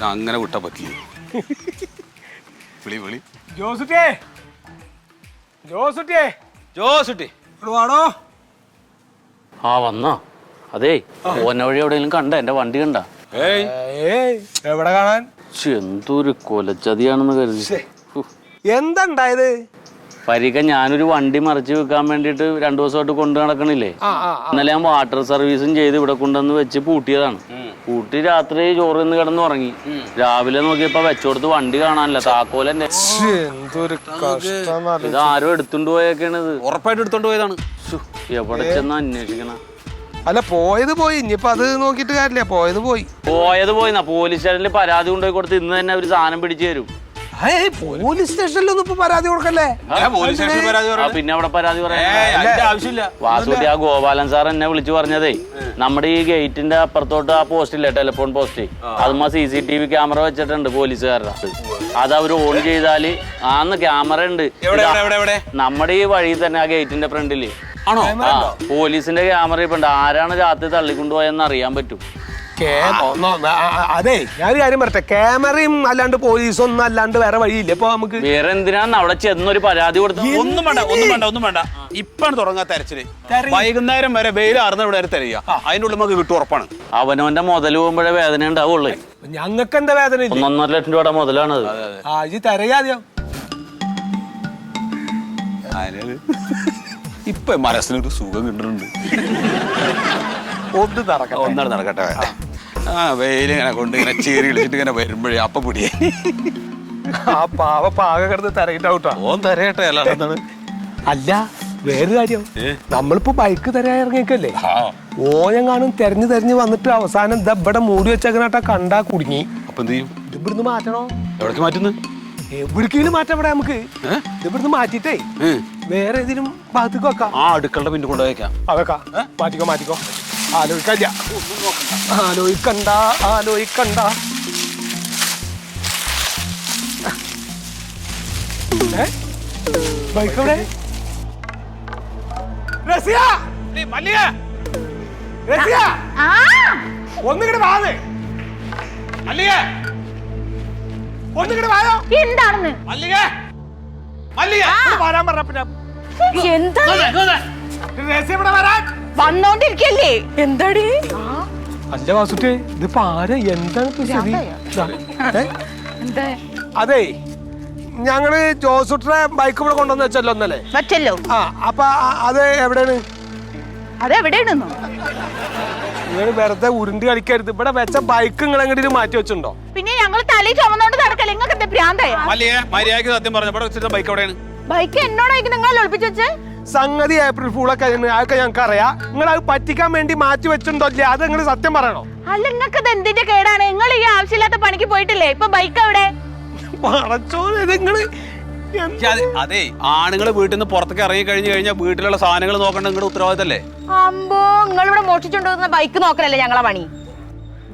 ഞാൻ അങ്ങനെ വിട്ടാ പറ്റില്ല. വിളി വിളി. ജോസുട്ടിയേ. ജോസുട്ടിയേ. ജോസുട്ടി. ഇവിടെ വാടോ. ആ വന്നോ. അതേ ഓന വഴി എവിടെയെങ്കിലും കണ്ട? എന്റെ വണ്ടി കണ്ട? ഏയ്. ഏയ് എവിടെ കാണാൻ? എന്തൊരു കൊലച്ചതിയാണെന്ന് കരുതി. ഹു. പരിക ഉണ്ടായത് ഞാനൊരു വണ്ടി മറിച്ച് വെക്കാൻ വേണ്ടിട്ട് രണ്ടു ദിവസമായിട്ട് കൊണ്ടു നടക്കണില്ലേ? ആ ആ ഇന്നലെ ഞാൻ വാട്ടർ സർവീസും ചെയ്ത് ഇവിടെ കൊണ്ടുവന്ന് വെച്ച് പൂട്ടിയതാണ്. പൂട്ടി രാത്രി ചോറ് നിന്ന് കിടന്ന് ഉറങ്ങി രാവിലെ നോക്കിയപ്പോ വെച്ചോടത്ത് വണ്ടി കാണാനില്ല. താക്കോല എന്തൊരു ഇത് ആരും എടുത്തുകൊണ്ട് പോയേക്കാണ് ഇത്. ഉറപ്പായിട്ട് എടുത്തോണ്ട് പോയതാണ്. എവിടെ ചെന്ന് അന്വേഷിക്കണ? അല്ല പോയത് പോയി. ഇനിയിപ്പൊ അത് നോക്കിട്ട് കാര്യമില്ല. പോയത് പോയി. പോയത് പോയിന്നാ. പോലീസ് സ്റ്റേഷനിൽ പരാതി കൊണ്ടുപോയി കൊടുത്ത് ഇന്ന് തന്നെ ഒരു സാധനം പിടിച്ചു തരും. പോലീസ് സ്റ്റേഷനിലൊന്നും ഇപ്പൊ പരാതി കൊടുക്കല്ലേ? ആ, പിന്നെ അവിടെ പരാതി പറയാൻ ആവശ്യമില്ല. വാസുട്ടി ആ ഗോപാലൻ സാർ എന്നെ വിളിച്ചു പറഞ്ഞതേ നമ്മുടെ ഈ ഗേറ്റിന്റെ അപ്പുറത്തോട്ട് ആ പോസ്റ്റ് ഇല്ലേ telephone post അതുമ്മ C C T V camera വെച്ചിട്ടുണ്ട് പോലീസുകാരുടെ അത് അവർ ഓൺ ചെയ്താൽ ആന്ന് ക്യാമറ ഉണ്ട്. എവിടെ എവിടെ എവിടെ എവിടെ? നമ്മുടെ ഈ വഴി തന്നെ ആ ഗേറ്റിന്റെ ഫ്രണ്ടിൽ ആണോ? ആ പോലീസിന്റെ ക്യാമറ ഇപ്പൊ ഉണ്ട്. ആരാണ് രാത്രി തള്ളിക്കൊണ്ടുപോയെന്ന് അറിയാൻ പറ്റും. അതെ ഞാനൊരു കാര്യം പറയട്ടെ. ക്യാമറയും അല്ലാണ്ട് പോലീസും ഒന്നും അല്ലാണ്ട് വേറെ വഴിയില്ല. ഇപ്പൊ നമുക്ക് വേറെ എന്തിനാന്ന് അവിടെ ചെന്നൊരു പരാതി കൊടുത്തു ഒന്നും വേണ്ട ഒന്നും വേണ്ട ഒന്നും വേണ്ട. ഇപ്പാണ് തുടങ്ങാ തെരച്ചിൽ. വൈകുന്നേരം വരെ വെയിൽ ആർന്ന ഇവിടെ വരെ തെരയുക. അതിന്റെ ഉള്ളിൽ നമുക്ക് കിട്ടും ഉറപ്പാണ്. അവനവന്റെ മുതൽ പോകുമ്പോഴേ വേദന ഉണ്ടാവുള്ളൂ. ഞങ്ങൾക്ക് എന്താ വേദന ഒന്നൊന്നര ലക്ഷം രൂപയുടെ മുതലാണ് ഇത് തരയാദ്യം ഇപ്പൊ മനസ്സിനൊരു സുഖം കിട്ടുന്നുണ്ട്. ഒന്ന് നടക്കട്ടെ. ഒന്നാണ് നടക്കട്ടെ. ആ വെയിൽ ഇങ്ങനെ കൊണ്ട് ഇങ്ങനെ ചീറി വിളിച്ചിട്ട് ഇങ്ങനെ വരുമ്പോഴേ അപ്പ പിടിയേ. ആ പാവ പാക കിടന്ന് തരയിട്ടാവൂട്ടോ ഓൻ തരയട്ടെ അല്ലാതെ എന്താണ്? അല്ല വേറൊരു കാര്യം. നമ്മളിപ്പോ ബൈക്ക് തരാൻ ഇറങ്ങിക്കല്ലേ ആ. ഓനെങ്ങാനും തെരഞ്ഞു തെരഞ്ഞു വന്നിട്ട് അവസാനം ദാ ഇവിടെ മൂടി വെച്ചാട്ടാ കണ്ടാ കുടുങ്ങി. അപ്പൊ എന്ത് ചെയ്യും? ഇത് ഇവിടുന്ന് മാറ്റണോ? എവിടേക്ക് മാറ്റുന്നു? എവിടേക്കെങ്കിലും മാറ്റാം ഇവിടെ നമുക്ക്. ഏ? ഇത് ഇവിടുന്ന് മാറ്റിട്ടേ ഏ? വേറെ ഏതിനും ഭാഗത്തേക്ക് വെക്കാം. ആ അടുക്കളുടെ പിന്നെ കൊണ്ടുപോയേക്കാം. അതൊക്കെ. മാറ്റിക്കോ മാറ്റിക്കോ. ആലോചിക്കല്ല ആലോചിക്കണ്ട ആലോചിക്കണ്ട. ഏ? ബൈക്ക് എവിടെ? റസിയ! മല്ലിക! റസിയ! ഒന്നിങ്ങട് വാന്ന്. മല്ലിക! ഒന്നിങ്ങട് വായോ. എന്താണെന്ന്? മല്ലിക! മല്ലിക! ഇങ്ങട് വരാൻ പറഞ്ഞ പിന്നെ എന്താ? റസിയ ഇവിടെ വരാൻ. വന്നോണ്ടിരിക്കല്ലേ? എന്താടി? അല്ല വാസുട്ടേ ഇതിപ്പോ ആരാ? എന്താണ് അതെ ഞങ്ങൾ ജോസുട്രെ ബൈക്ക് ഇവിടെ കൊണ്ടുവന്ന് വെച്ചല്ലോ ഒന്നല്ലേ വെച്ചല്ലോ. ആ അപ്പൊ അത് എവിടെയാണ്? അതെവിടെയാണെന്നോ നിങ്ങൾ വെറുതെ ഉരുണ്ട് കളിക്കരുത്. ഇവിടെ വെച്ച ബൈക്ക് നിങ്ങൾ എങ്ങോട്ട് മാറ്റി വെച്ചിട്ടുണ്ടോ? പിന്നെ ഞങ്ങൾ തലയിൽ ചുമന്നോണ്ട് നടക്കല്ലേ? നിങ്ങൾക്ക് എന്താ ഭ്രാന്തായ മര്യാദയ്ക്ക് സത്യം പറഞ്ഞു. ഇവിടെ ബൈക്ക് എവിടെയാണ്? ബൈക്ക് എന്നോടായിരിക്കും നിങ്ങൾ ഒളിപ്പിച്ചു വെച്ച്? സംഗതി ഏപ്രിൽ ഫൂളൊക്കെ. അതൊക്കെ ഞങ്ങൾക്ക് അറിയാം. നിങ്ങൾ അത് പറ്റിക്കാൻ വേണ്ടി മാറ്റി വെച്ചിട്ടുണ്ടോ അത് നിങ്ങൾ സത്യം പറയണോ? അല്ല നിങ്ങൾക്ക് ഇത് എന്തിന്റെ കേടാണ്? നിങ്ങൾ ഈ ആവശ്യമില്ലാത്ത പണിക്ക് പോയിട്ടില്ലേ? ഇപ്പൊ ബൈക്ക് അവിടെ പറച്ചോ നിങ്ങൾ പക്ഷെ അതെ ആണുങ്ങൾ വീട്ടിൽ നിന്ന് പുറത്തേക്ക് ഇറങ്ങി കഴിഞ്ഞു കഴിഞ്ഞാൽ വീട്ടിലുള്ള സാധനങ്ങൾ നോക്കണ്ട നിങ്ങളുടെ ഉത്തരവാദിത്തല്ലേ? അമ്പോ നിങ്ങൾ ഇവിടെ മോഷിച്ചോണ്ടുവന്ന ബൈക്ക് നോക്കലല്ലേ ഞങ്ങളെ പണി?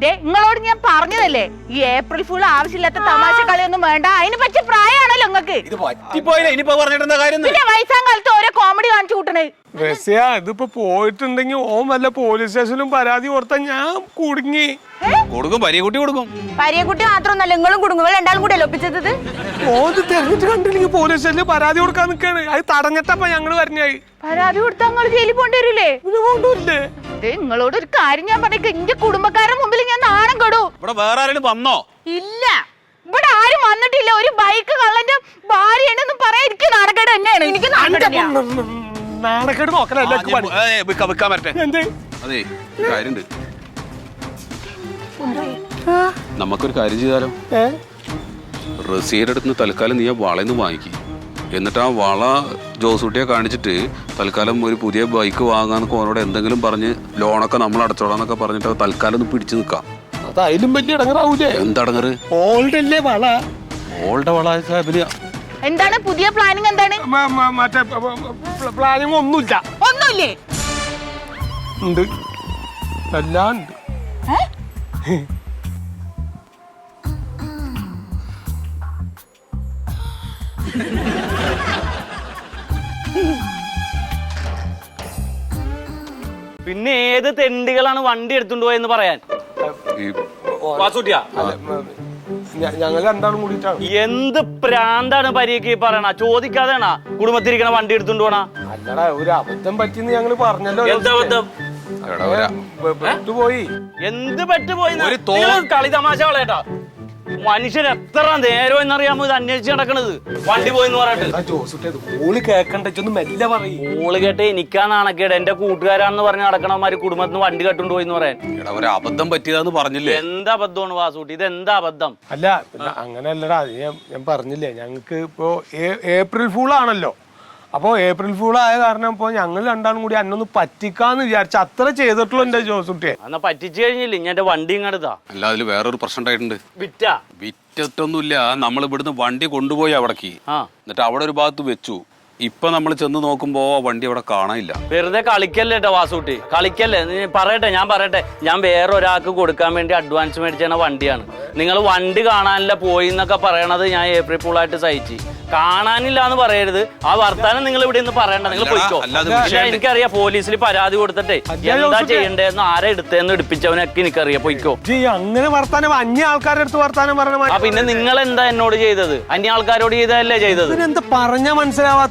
ദേ നിങ്ങളോട് ഞാൻ പറഞ്ഞതല്ലേ? ഈ ഏപ്രിൽ ഫുൾ ആവശ്യമില്ലാത്ത തമാശ കളിയൊന്നും വേണ്ട. അതിന് പറ്റിയ പ്രായമാണല്ലോ നിങ്ങൾക്ക്. ഇത് പറ്റിപ്പോയില്ല. ഇനിയിപ്പോ പറഞ്ഞിട്ട് എന്താ കാര്യം പിന്നെ വയസ്സാം കാലത്ത് ഓരോ കോമഡി കാണിച്ചു കൂട്ടണേ. റസിയ ഇതിപ്പോ പോയിട്ടുണ്ടെങ്കിൽ ഓൻ വല്ല പോലീസ് സ്റ്റേഷനിലും പരാതി കൊടുത്താൽ ഞാൻ കുടുങ്ങി. കൊടുക്കും പരിയക്കുട്ടി കൊടുക്കും. പരിയക്കുട്ടി മാത്രമൊന്നല്ല നിങ്ങളും കുടുങ്ങും. രണ്ടാളും കൂടെ ഒപ്പിച്ചത് ഓത് തെരഞ്ഞിട്ട് കണ്ടില്ലെങ്കിൽ പോലീസ് സ്റ്റേഷനിൽ പരാതി കൊടുക്കാൻ നിൽക്കാണ് അത് തടഞ്ഞിട്ടപ്പ ഞങ്ങൾ പറഞ്ഞായി പരാതി കൊടുത്താൽ ജയിലിൽ പോണ്ടി വരില്ലേ ഇത് നിങ്ങളോട് ഒരു കാര്യം ഞാൻ പറഞ്ഞേക്ക്. എന്റെ കുടുംബക്കാരുടെ മുമ്പിൽ ഞാൻ നാണം കെടൂ. ഇവിടെ വേറെ ആരെങ്കിലും വന്നോ? ഇല്ല. ഇവിടെ ആരും വന്നിട്ടില്ല. ഒരു ബൈക്ക് കള്ളന്റെ ഭാര്യയാണെന്ന് പറയാൻ എനിക്ക് നാണക്കേട് തന്നെയാണ്. എനിക്ക് നാണക്കേട് തന്നെയാ. വിൽക്കാൻ എന്ത്? അതെ ഒരു കാര്യണ്ട് നമുക്കൊരു കാര്യം ചെയ്താലോ? ഏ? റസീയുടെ അടുത്ത് നിന്ന് തൽക്കാലം നീ ആ വളയിൽ വാങ്ങിക്കും. എന്നിട്ട് ആ വള ജോസൂട്ടിയെ കാണിച്ചിട്ട് തൽക്കാലം ഒരു പുതിയ ബൈക്ക് വാങ്ങാന്നൊക്കെ ഓനോട് എന്തെങ്കിലും പറഞ്ഞ് ലോണൊക്കെ നമ്മൾ അടച്ചോടാന്നൊക്കെ പറഞ്ഞിട്ട് തൽക്കാലം ഒന്ന് പിടിച്ചു നിൽക്കാം. അത് അതിലും വലിയ ഇടങ്ങറാവൂലേ? എന്തടങ്ങറ്? ഓൾഡല്ലേ വള. ഓൾഡ് വള എന്താണ് പുതിയ പ്ലാനിങ് എന്താണ്? മറ്റേ പ്ലാനിങ് ഒന്നുമില്ല. ഒന്നുമില്ലേ? ഉണ്ട്. എല്ലാം ഉണ്ട്. ഏ? പിന്നെ ഏത് തെണ്ടികളാണ് വണ്ടി എടുത്തുകൊണ്ട് പോയെന്ന് പറയാൻ? ഈ വാസുട്ടിയാ ഞങ്ങൾ രണ്ടാളും കൂടിയിട്ടാണ്. എന്ത് പ്രാന്താണ് പരീക്ക് പറയണ? ചോദിക്കാതെയാണ കുടുംബത്തിരിക്കണ വണ്ടി എടുത്തുകൊണ്ട് പോണ? അല്ലടാ ഒരു അബദ്ധം പറ്റിന്ന് ഞങ്ങൾ പറഞ്ഞല്ലോ. എന്താ ബന്ധം എടാ, ഒരാ- പെ- പെട്ടുപോയി എന്ത് പറ്റുപോയി ഒരു തോ- കളി തമാശ കളയട്ടാ മനുഷ്യൻ എത്ര നേരം എന്നറിയാമോ ഇത് അന്വേഷിച്ച് നടക്കണത്? വണ്ടി പോയെന്ന് പറഞ്ഞിട്ട്. ഓൾ കേട്ട് എനിക്കാ നാണക്കേട് എന്റെ കൂട്ടുകാരാണെന്ന് പറഞ്ഞ് നടക്കണമാര് കുടുംബത്തിന് വണ്ടി കെട്ടുകൊണ്ട് പോയിന്ന് പറയാൻ. എടാ ഒരു അബദ്ധം പറ്റിയതാന്ന് പറഞ്ഞില്ലേ? എന്താ അബദ്ധമാണ് വാസൂട്ടി? ഇത് എന്താ അബദ്ധം? അല്ല പിന്നെ അങ്ങനെയല്ലടാ ഞാൻ ഞാൻ പറഞ്ഞില്ലേ ഞങ്ങൾക്ക് ഇപ്പോ ഏപ്രിൽ ഫൂൾ ആണല്ലോ അപ്പോൾ ഏപ്രിൽ ഫൂൾ ആയ കാരണം ഇപ്പോൾ ഞങ്ങൾ രണ്ടാളും കൂടി അന്നൊന്ന് പറ്റിക്കാന്ന് വിചാരിച്ച അത്ര ചെയ്തിട്ടുള്ളൂ എന്റെ ജോസുട്ടിയെ എന്നാ പറ്റിച്ചു കഴിഞ്ഞില്ല? ഇനി എന്റെ വണ്ടി ഇങ്ങടുത്താ അല്ല അതിൽ വേറൊരു പ്രശ്നം ഉണ്ടായിട്ടുണ്ട്. വിറ്റ? വിറ്റൊന്നുമില്ല നമ്മൾ ഇവിടുന്ന് വണ്ടി കൊണ്ടുപോയി അവിടേക്ക്. ആ. എന്നിട്ട് അവിടെ ഒരു ഭാഗത്ത് വെച്ചു. ഇപ്പൊ നമ്മൾ ചെന്ന് നോക്കുമ്പോ ആ വണ്ടി അവിടെ കാണാനില്ല. വെറുതെ കളിക്കല്ലേ കേട്ടോ. വാസൂട്ടി കളിക്കല്ലേ? നീ പറയട്ടെ ഞാൻ പറയട്ടെ. ഞാൻ വേറെ ഒരാൾക്ക് കൊടുക്കാൻ വേണ്ടി അഡ്വാൻസ് മേടിച്ചാണ് വണ്ടിയാണ്. നിങ്ങൾ വണ്ടി കാണാനില്ല പോയി എന്നൊക്കെ പറയണത് ഞാൻ ഏപ്രിൽ ഫുള്ളായിട്ട് സഹിച്ച്. കാണാനില്ല എന്ന് പറയരുത്. ആ വർത്താനം നിങ്ങൾ ഇവിടെ നിന്ന് പറയണ്ട. നിങ്ങൾ പോയിക്കോ. പക്ഷേ എനിക്കറിയാം പോലീസിൽ പരാതി കൊടുത്തിട്ടേ എന്താ ചെയ്യണ്ടേന്ന് ആരെ എടുത്തേന്ന് എടുപ്പിച്ചവനൊക്കെ എനിക്കറിയാം. പോയിക്കോ. ജി അങ്ങനെ വർത്താനം അന്യ ആൾക്കാരുടെ അടുത്ത് വർത്താനം പറഞ്ഞ ആ പിന്നെ നിങ്ങൾ എന്താ എന്നോട് ചെയ്തത്? അന്യ ആൾക്കാരോട് ചെയ്തതല്ലേ ചെയ്തത്? എന്താ പറഞ്ഞ മനസ്സിലാവാത്ത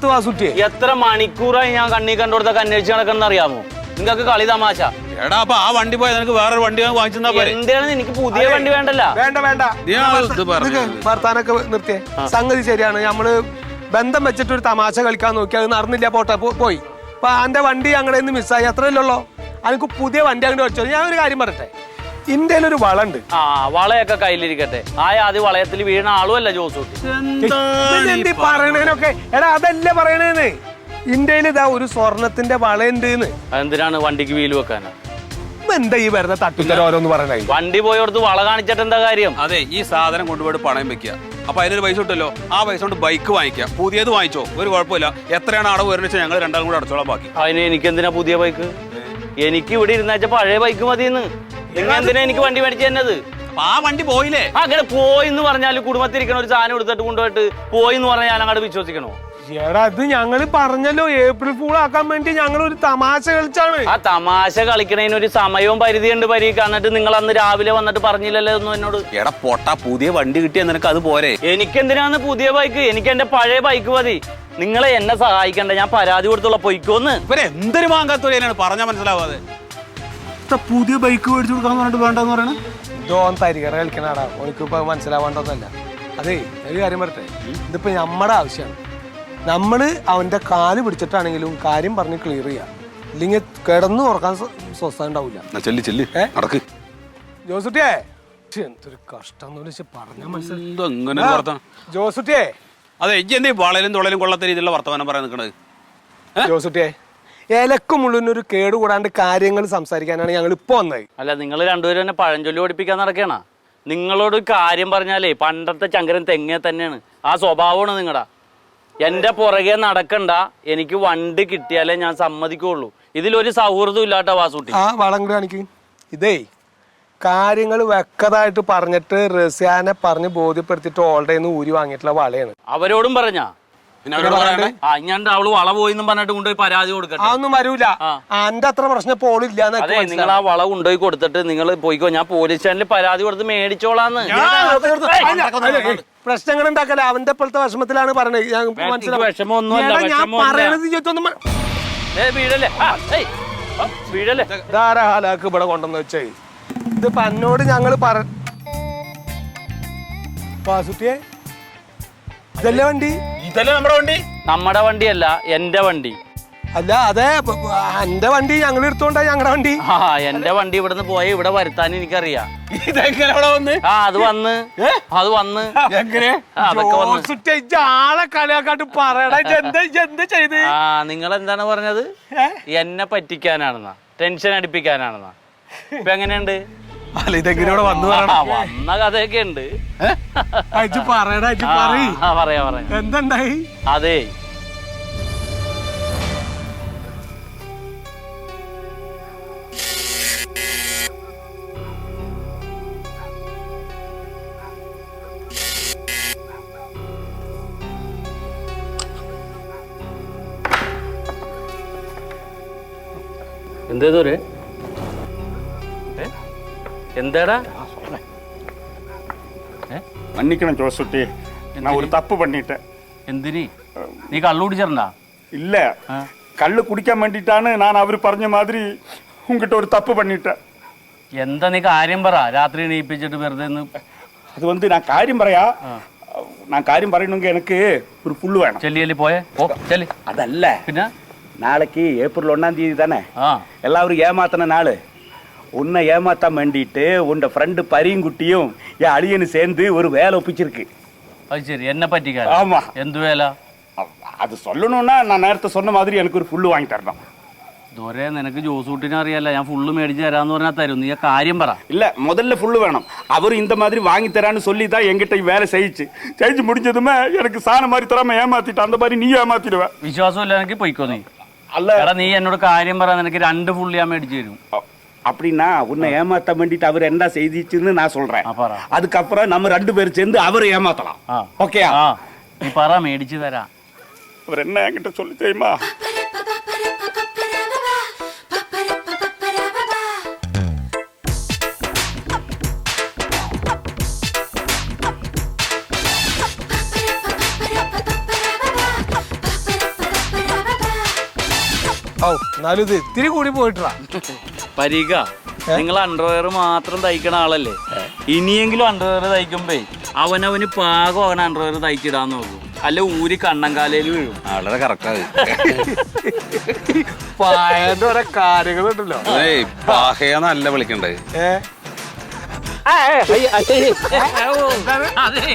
എത്ര മണിക്കൂറായി ഞാൻ കണ്ണീ കണ്ടുകൊടുത്തൊക്കെ അന്വേഷിച്ച് നടക്കണം അറിയാമോ? നിങ്ങൾക്ക് കളി തമാശ. എടാ അപ്പൊ ആ വണ്ടി പോയാൽ നിനക്ക് വേറൊരു വണ്ടി എന്താണ് എനിക്ക് പുതിയ വണ്ടി വേണ്ടല്ല? വേണ്ട വേണ്ട. വർത്താനൊക്കെ നിർത്തിയേ. സംഗതി ശരിയാണ്. നമ്മൾ ബന്ധം വെച്ചിട്ട് ഒരു തമാശ കളിക്കാൻ നോക്കി. അത് നടന്നില്ല പോട്ടെ പോയി. അപ്പൊ അന്റെ വണ്ടി ഞങ്ങളുടെ നിന്ന് മിസ്സായി. അത്രയല്ലല്ലോ എനിക്ക് പുതിയ വണ്ടി അങ്ങോട്ട് വെച്ചോ. ഞാൻ ഒരു കാര്യം പറയട്ടെ. ഇന്ത്യയിൽ ഒരു വളണ്ട്. ആ വളയൊക്കെ കയ്യിലിരിക്കട്ടെ. ആ ആദ്യ വളയത്തിൽ വീണ ആളുമല്ല ജോസൂട്ടി. എന്തി പറയണേനൊക്കെ? എടാ അതല്ലേ പറയണേന്ന്? ഇന്ത്യയിൽ ഇതാ ഒരു സ്വർണത്തിന്റെ വളയുണ്ട് എന്തിനാണ് വണ്ടിക്ക് വീൽ വെക്കാനാ? എന്താ ഈ വെറുതെ തട്ടിത്തരം ഓരോന്ന് പറയണേ വണ്ടി പോയോടത്ത് വള കാണിച്ചിട്ട് എന്താ കാര്യം? അതെ ഈ സാധനം കൊണ്ടുപോയി പണയം വെക്കുക. അപ്പൊ അതിനൊരു പൈസ കിട്ടുമല്ലോ ആ പൈസ കൊണ്ട് ബൈക്ക് വാങ്ങിക്കുക. പുതിയത് വാങ്ങിച്ചോ? ഒരു കുഴപ്പമില്ല. എത്രയാണ് അടവ് വരുന്നത് വെച്ചാൽ ഞങ്ങൾ രണ്ടാളും കൂടെ അടച്ചോളാം ബാക്കി. അതിന് എനിക്ക് എന്തിനാ പുതിയ ബൈക്ക് എനിക്ക് ഇവിടെ ഇരുന്നാച്ച പഴയ ബൈക്ക് മതിയെന്ന്. നിങ്ങൾ എന്തിനാ എനിക്ക് വണ്ടി മേടിച്ചു തന്നത് ആ വണ്ടി പോയില്ലേ? അങ്ങനെ പോയി എന്ന് പറഞ്ഞാൽ കുടുംബത്തിരിക്കണ ഒരു സാധനം എടുത്തിട്ട് കൊണ്ടുപോയിട്ട് പോയി എന്ന് പറഞ്ഞാൽ ഞാൻ അങ്ങോട്ട് വിശ്വസിക്കണോ? എടാ ഇത് ഞങ്ങൾ പറഞ്ഞല്ലോ ഏപ്രിൽ ഫൂൾ ആക്കാൻ വേണ്ടി ഞങ്ങൾ ഒരു തമാശ കളിച്ചാണ്. ആ തമാശ കളിക്കണതിന് ഒരു സമയവും പരിധിയുണ്ട് പരി. എന്നിട്ട് നിങ്ങൾ അന്ന് രാവിലെ വന്നിട്ട് പറഞ്ഞില്ലല്ലോ ഒന്നും എന്നോട്. എടാ പൊട്ട പുതിയ വണ്ടി കിട്ടിയ നിനക്ക് അത് പോരെ. എനിക്കെന്തിനാന്ന് പുതിയ ബൈക്ക്? എനിക്ക് എന്റെ പഴയ ബൈക്ക് മതി. നിങ്ങളെ എന്നെ സഹായിക്കണ്ട? ഞാൻ പരാതി കൊടുത്തുള്ള പൊയ്ക്കോന്ന്. ഇവരെ എന്തൊരു വാങ്ങാത്തൊരേനാണ് പറഞ്ഞാൽ മനസ്സിലാവാതെ. പുതിയ ബൈക്ക് മേടിച്ചു കൊടുക്കാൻ പറഞ്ഞിട്ട് വേണ്ടെന്ന് പറയണേ. ഇതോൻ തരികറ കളിക്കണാടാ ഓനിക്കിപ്പോ മനസ്സിലാവേണ്ടതല്ല അതേ ഒരു കാര്യം പറട്ടെ ഇതിപ്പോ നമ്മുടെ ആവശ്യമാണ് നമ്മൾ അവന്റെ കാൽ പിടിച്ചിട്ടാണെങ്കിലും കാര്യം പറഞ്ഞ് ക്ലിയർ ചെയ്യാം. ഇല്ലെങ്കിൽ കിടന്നു ഉറക്കാൻ സ്വ- സ്വസ്ഥത ഉണ്ടാവില്ല ജോസുട്ടിയേ ചെല്ലി ചെല്ലി. നടക്ക്. ജോസുട്ടിയെ? എന്തൊരു കഷ്ടം ജോസുട്ടിയേ പറഞ്ഞാൽ മനസ്സിലായി. അതെ എന്തേ വളരും തുളയിലും കൊള്ളാത്ത രീതിയിലുള്ള വർത്തമാനം പറയാൻ നിൽക്കണത് ജോസുട്ടിയേ ഇലക്കും മുള്ളിനൊരു കേട് കൂടാണ്ട് കാര്യങ്ങൾ സംസാരിക്കാനാണ് ഞങ്ങൾ ഇപ്പൊ വന്നത്. അല്ല നിങ്ങൾ രണ്ടുപേരും തന്നെ പഴഞ്ചൊല്ലി ഓടിപ്പിക്കാൻ നടക്കണ? നിങ്ങളോട് കാര്യം പറഞ്ഞാലേ പണ്ടത്തെ ചങ്കരൻ തെങ്ങേ തന്നെയാണ്. ആ സ്വഭാവമാണ് നിങ്ങളുടെ എന്റെ പുറകെ നടക്കണ്ട. എനിക്ക് വണ്ടി കിട്ടിയാലേ ഞാൻ സമ്മതിക്കുള്ളൂ. ഇതിലൊരു സൗഹൃദം ഇല്ലാട്ടോ വാസൂട്ടി. ആ വളം കൂടി കാണിക്ക്. ഇതേ കാര്യങ്ങൾ വെക്കതായിട്ട് പറഞ്ഞിട്ട് റസിയാനെ പറഞ്ഞ് ബോധ്യപ്പെടുത്തിയിട്ട് ഓൾഡേന്ന് ഊരി വാങ്ങിയിട്ടുള്ള വളയാണ്. അവരോടും പറഞ്ഞാ? പിന്നെ അവരോട് പറയണ്ടേ? ആ ഞാൻ അവൾ വള പോയിന്നും പറഞ്ഞിട്ട് കൊണ്ടുപോയി പരാതി കൊടുക്കട്ടെ? അതൊന്നും വരൂല. അന്റെ അത്ര പ്രശ്നം പോളില്ല അതെ നിങ്ങൾ ആ വള കൊണ്ടുപോയി കൊടുത്തിട്ട് നിങ്ങൾ പോയിക്കോ ഞാൻ പോലീസ് സ്റ്റേഷനിൽ പരാതി കൊടുത്ത് മേടിച്ചോളാന്ന്. പ്രശ്നങ്ങൾ ഉണ്ടാക്കല അവന്റെ ഇപ്പോഴത്തെ വിഷമത്തിലാണ് പറഞ്ഞത്. ഞാൻ എടാ, ഞാൻ. പറയണത് വീടല്ലേ ആ, ഏയ്, ആ, വീടല്ലേ ഇതാരാ ഹാലാക്ക് ഇവിടെ കൊണ്ടെന്ന് വെച്ചേ? ഇത് പന്നോട് ഞങ്ങൾ പറ വാസുട്ടിയെ ഇതല്ലേ വണ്ടി? ഇതല്ലേ നമ്മുടെ വണ്ടി? നമ്മുടെ വണ്ടിയല്ല എന്റെ വണ്ടി. അല്ല അതെ എന്റെ വണ്ടി ഞങ്ങൾ എടുത്തോണ്ടാ ഞങ്ങളുടെ വണ്ടി? ആ എന്റെ വണ്ടി ഇവിടുന്ന് പോയി ഇവിടെ വരുത്താൻ എനിക്കറിയാം. ഇതെങ്ങനെ അവിടെ വന്ന്? ആ അത് വന്ന്. അത് വന്ന്. എങ്ങനെ? ആളെ കളിയാക്കാട്ട് പറയടാ എന്താ ചെയ്ത്? ആ നിങ്ങൾ എന്താണ് പറഞ്ഞത് എന്നെ പറ്റിക്കാനാണെന്നാ. ടെൻഷൻ അടിപ്പിക്കാനാണെന്നാ. ഇപ്പൊ എങ്ങനെയുണ്ട്? അല്ല ഇതെങ്ങനെ ഇവിടെ വന്നു ആ, വന്ന കഥയൊക്കെ ഉണ്ട് അയച്ചു പറയടാ അയച്ചു ആ, പറയ്. ആ, പറയാ പറയാ. എന്തുണ്ടായി? അതെ. എന്തേതൊരു എന്താടാ ഏ? மன்னிக்கணும் ஜோசுட்டி நான் ஒரு தப்பு பண்ணிட்டேன் എന്തിന് നീ കള്ളു കുടിച്ചിട്ടുണ്ടാ இல்ல கள்ளு குடிக்க வேண்டிட்டான்னு நான் அவர் പറഞ്ഞ மாதிரி உங்ககிட்ட ஒரு தப்பு பண்ணிட்டேன் എന്താ നീ കാര്യം പറ രാത്രി എണീപ്പിച്ചിട്ട് വെറുതെ ഒന്ന് அது வந்து நான் காரியம் பறையா நான் காரியம் പറയണമെങ്കിൽ எனக்கு ஒரு புல்லு வேணும் ചെല്ലി ചെല്ലി പോയേ ഓ ചെല്ലി அதல்ல പിന്നെ நாளைக்கு ஏப்ரல் ஒன்னாம் தேதி தானே ആ எல்லாரும் ஏமாத்தின நாள் உன்னை ஏமாத்த வேண்டிட்டு உன் ஃப்ரெண்டு பரியுங்குட்டியும் என் அழியனு சேர்ந்து ஒரு வேலை ஒப்பிச்சிருக்கு അത് ശരി എന്നെ പറ്റിക്കാൻ ஆமா എന്തു വേല அ- அது சொல்லணும்னா நான் நேரத்தை சொன்ன மாதிரி எனக்கு ஒரு புல்லு வாங்கி தரணும் ദോരെ നിനക്ക് ജോസൂട്ടിനെ അറിയാല്ല ഞാൻ ഫുള്ള് മേടിച്ച് തരാന്ന് പറഞ്ഞാൽ തരും നീ ആ കാര്യം പറ இல்ல முதல்ல புல்லு வேணும் அவர் இந்த மாதிரி வாங்கி தரான்னு சொல்லி தான் என்கிட்ட வேலை செய்யிச்சு செய்து முடிஞ்சதுமே எனக்கு சாண மாதிரி தராம ஏமாத்திட்டு அந்த மாதிரி நீ ஏமாத்திடுவ വിശ്വാസം ഇല്ല എനിക്ക് പൊയ്ക്കോ നീ அல்ல എടാ നീ എന്നോട് കാര്യം പറ നിനക്ക് രണ്ട് ഫുള്ള് ഞാൻ മേടിച്ചു തരും அ- அப்படின்னா உன்னை ஏமாத்த வேண்டிட்டு அவர் என்ன செய்திச்சுன்னு நான் சொல்றேன் ആ, പറ. அதுக்கப்புறம் நம்ம ரெண்டு பேரும் சேர்ந்து அவரை ஏமாத்தலாம் ആ ஓகேயா ആ നീ പറ മേടിച്ചു തരാം அவர் என்ன என்கிட்ட சொல்லி தெரியுமா ഓ എന്നാലും ഇത് ഇത്തിരി കൂടി പോയിട്ടാ പരീക്ക നിങ്ങൾ അണ്ടർവെയർ മാത്രം തയ്ക്കണ ആളല്ലേ? ഇനിയെങ്കിലും അണ്ടർവെയർ തയ്ക്കുമ്പേ അവനവന് പാകം അവൻ അണ്ടർവെയർ തയ്ച്ചിടാൻ നോക്കും. അല്ല ഊരി കണ്ണങ്കാലയിൽ വീഴും. വളരെ കറക്റ്റാണ് പായന്റെ ഓരോ കാര്യങ്ങളുണ്ടല്ലോ. ഏയ് പാഹയെന്നല്ല വിളിക്കണ്ടേ? ഏഹ് അതെ.